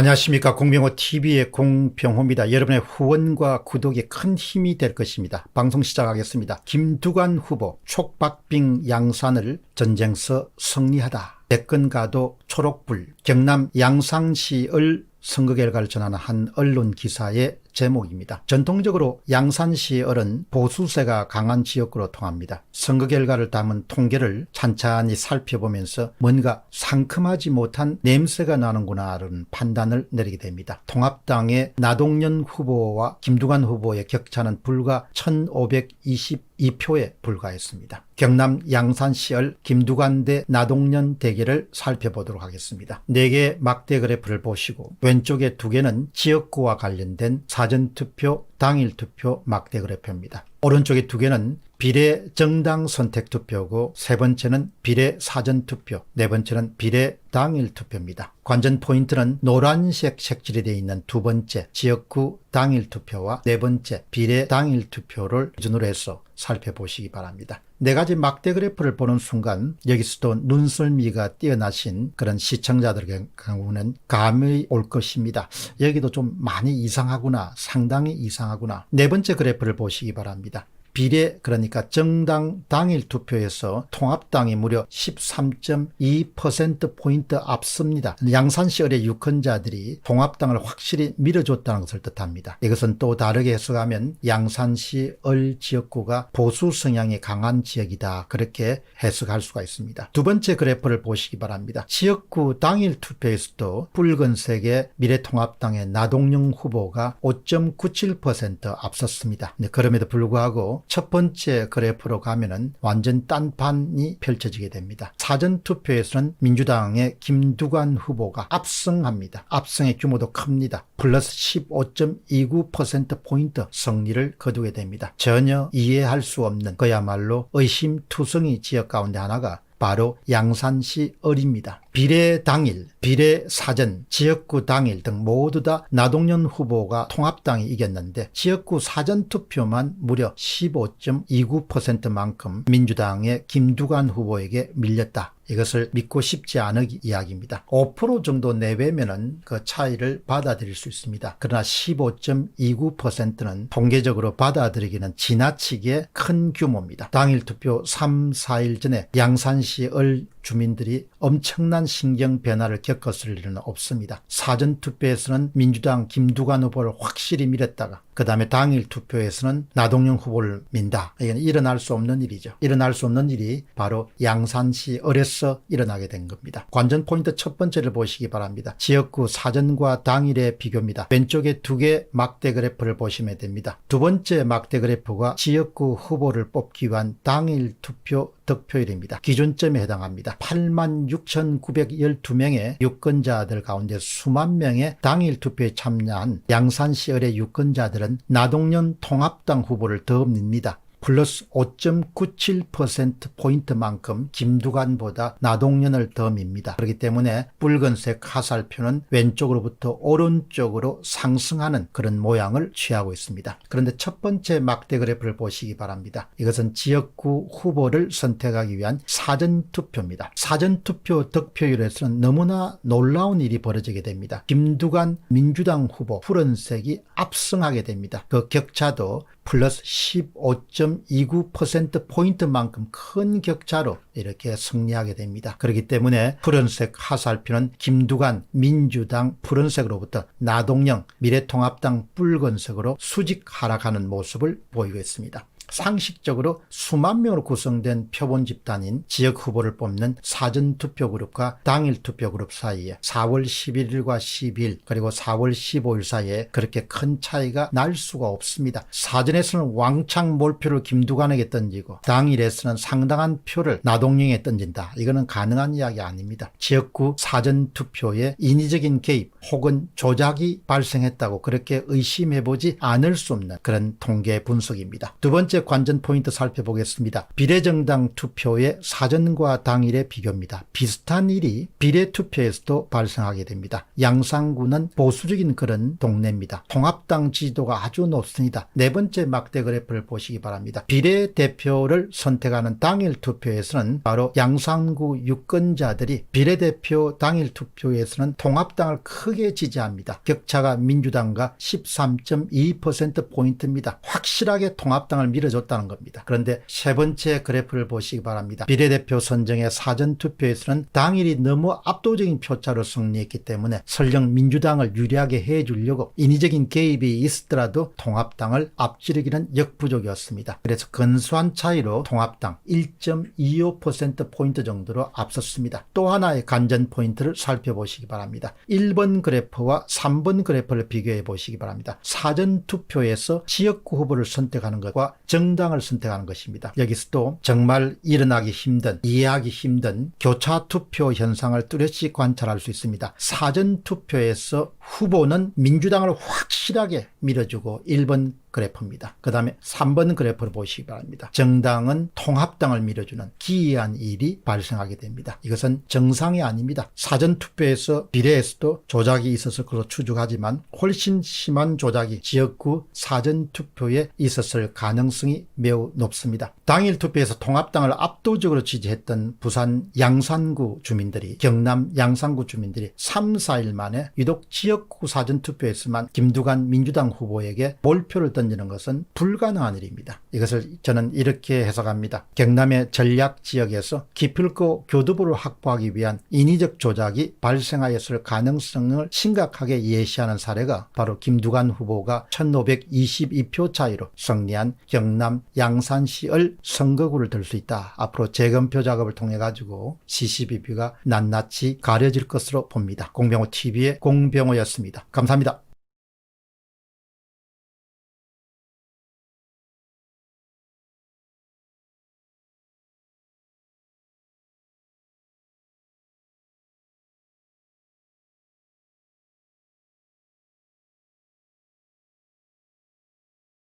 안녕하십니까 공병호 TV의 공병호입니다. 여러분의 후원과 구독이 큰 힘이 될 것입니다. 방송 시작하겠습니다. 김두관 후보 촉박빙 양산을 전쟁서 승리하다. 대권가도 초록불 경남 양산시을 선거 결과를 전하는 한 언론 기사의 제목입니다. 전통적으로 양산시을은 보수세가 강한 지역구로 통합니다. 선거 결과를 담은 통계를 찬찬히 살펴보면서 뭔가 상큼하지 못한 냄새가 나는구나라는 판단을 내리게 됩니다. 통합당의 나동연 후보와 김두관 후보의 격차는 불과 1522표에 불과했습니다. 경남 양산시을 김두관 대 나동연 대결을 살펴보도록 하겠습니다. 4개 막대 그래프를 보시고 왼쪽에 두 개는 지역구와 관련된 사전 투표, 당일 투표 막대 그래프입니다. 오른쪽에 두 개는 비례 정당 선택 투표고 세 번째는 비례 사전 투표, 네 번째는 비례 당일 투표입니다. 관전 포인트는 노란색 색칠이 되어 있는 두 번째 지역구 당일 투표와 네 번째 비례 당일 투표를 기준으로 해서 살펴보시기 바랍니다. 네 가지 막대 그래프를 보는 순간 여기서도 눈썰미가 뛰어나신 그런 시청자들의 경우는 감이 올 것입니다. 여기도 좀 많이 이상하구나, 상당히 이상하구나. 네 번째 그래프를 보시기 바랍니다. 비례 그러니까 정당 당일 투표에서 통합당이 무려 13.2%포인트 앞섭니다. 양산시을의 유권자들이 통합당을 확실히 밀어줬다는 것을 뜻합니다. 이것은 또 다르게 해석하면 양산시 을 지역구가 보수 성향이 강한 지역이다. 그렇게 해석할 수가 있습니다. 두 번째 그래프를 보시기 바랍니다. 지역구 당일 투표에서도 붉은색의 미래통합당의 나동영 후보가 5.97% 앞섰습니다. 네, 그럼에도 불구하고 첫 번째 그래프로 가면은 완전 딴판이 펼쳐지게 됩니다. 사전 투표에서는 민주당의 김두관 후보가 압승합니다. 압승의 규모도 큽니다. 플러스 15.29%포인트 승리를 거두게 됩니다. 전혀 이해할 수 없는 그야말로 의심투성이 지역 가운데 하나가 바로 양산시 을입니다. 비례 당일, 비례 사전, 지역구 당일 등 모두 다 나동연 후보가 통합당이 이겼는데 지역구 사전 투표만 무려 15.29%만큼 민주당의 김두관 후보에게 밀렸다. 이것을 믿고 싶지 않은 이야기입니다. 5% 정도 내외면은 그 차이를 받아들일 수 있습니다. 그러나 15.29%는 통계적으로 받아들이기는 지나치게 큰 규모입니다. 당일 투표 3, 4일 전에 양산시 을 주민들이 엄청난 신경 변화를 겪었을 일은 없습니다. 사전 투표에서는 민주당 김두관 후보를 확실히 밀었다가 그 다음에 당일 투표에서는 나동영 후보를 민다. 이건 일어날 수 없는 일이죠. 일어날 수 없는 일이 바로 양산시 을에서 일어나게 된 겁니다. 관전 포인트 첫 번째를 보시기 바랍니다. 지역구 사전과 당일의 비교입니다. 왼쪽에 두 개 막대 그래프를 보시면 됩니다. 두 번째 막대 그래프가 지역구 후보를 뽑기 위한 당일 투표 득표율입니다. 기준점에 해당합니다. 86,912명의 유권자들 가운데 수만 명의 당일 투표에 참여한 양산시 을의 유권자들은 나동연 통합당 후보를 더 밉니다. 플러스 5.97%포인트만큼 김두관보다 나동연을 더 밉니다. 그렇기 때문에 붉은색 화살표는 왼쪽으로부터 오른쪽으로 상승하는 그런 모양을 취하고 있습니다. 그런데 첫 번째 막대 그래프를 보시기 바랍니다. 이것은 지역구 후보를 선택하기 위한 사전투표입니다. 사전투표 득표율에서는 너무나 놀라운 일이 벌어지게 됩니다. 김두관 민주당 후보 푸른색이 압승하게 됩니다. 그 격차도 플러스 15.29%포인트만큼 큰 격차로 이렇게 승리하게 됩니다. 그렇기 때문에 푸른색 하살표는 김두관 민주당 푸른색으로부터 나동영 미래통합당 붉은색으로 수직 하락하는 모습을 보이고 있습니다. 상식적으로 수만 명으로 구성된 표본 집단인 지역 후보를 뽑는 사전 투표 그룹과 당일 투표 그룹 사이에 4월 11일과 12일 그리고 4월 15일 사이에 그렇게 큰 차이가 날 수가 없습니다. 사전에서는 왕창 몰표를 김두관에게 던지고 당일에서는 상당한 표를 나동영에 던진다. 이거는 가능한 이야기 아닙니다. 지역구 사전 투표에 인위적인 개입 혹은 조작이 발생했다고 그렇게 의심해보지 않을 수 없는 그런 통계 분석입니다. 두 번째 관전 포인트 살펴보겠습니다. 비례정당 투표의 사전과 당일의 비교입니다. 비슷한 일이 비례투표에서도 발생하게 됩니다. 양산구는 보수적인 그런 동네입니다. 통합당 지지도가 아주 높습니다. 네 번째 막대 그래프를 보시기 바랍니다. 비례대표를 선택하는 당일 투표에서는 바로 양산구 유권자들이 비례대표 당일 투표에서는 통합당을 크게 지지합니다. 격차가 민주당과 13.2%포인트입니다. 확실하게 통합당을 밀어 줬다는 겁니다. 그런데 세 번째 그래프를 보시기 바랍니다. 비례대표 선정의 사전투표에서는 당일이 너무 압도적인 표차로 승리했기 때문에 설령 민주당을 유리하게 해주려고 인위적인 개입이 있었더라도 통합당을 앞지르기는 역부족이었습니다. 그래서 근소한 차이로 통합당 1.25%포인트 정도로 앞섰습니다. 또 하나의 관전 포인트를 살펴보시기 바랍니다. 1번 그래프와 3번 그래프를 비교해 보시기 바랍니다. 사전투표에서 지역구 후보를 선택하는 것과 정 당을 선택하는 것입니다. 여기서도 정말 일어나기 힘든, 이해하기 힘든 교차 투표 현상을 뚜렷이 관찰할 수 있습니다. 사전 투표에서 후보는 민주당을 확실하게 밀어주고 1번 그래프입니다. 그 다음에 3번 그래프를 보시기 바랍니다. 정당은 통합당을 밀어주는 기이한 일이 발생하게 됩니다. 이것은 정상이 아닙니다. 사전투표에서 비례에서도 조작이 있었을 것으로 추측하지만 훨씬 심한 조작이 지역구 사전투표에 있었을 가능성이 매우 높습니다. 당일 투표에서 통합당을 압도적으로 지지했던 부산 양산구 주민들이 경남 양산구 주민들이 3, 4일 만에 유독 지역구 사전투표에서만 김두관 민주당 후보에게 몰표를 던지는 것은 불가능한 일입니다. 이것을 저는 이렇게 해석합니다. 경남의 전략 지역에서 기필코 교두보를 확보하기 위한 인위적 조작이 발생하였을 가능성을 심각하게 예시하는 사례가 바로 김두관 후보가 1522표 차이로 승리한 경남 양산시을 선거구를 들 수 있다. 앞으로 재검표 작업을 통해 가지고 CCBB가 낱낱이 가려질 것으로 봅니다. 공병호 TV의 공병호였습니다. 감사합니다.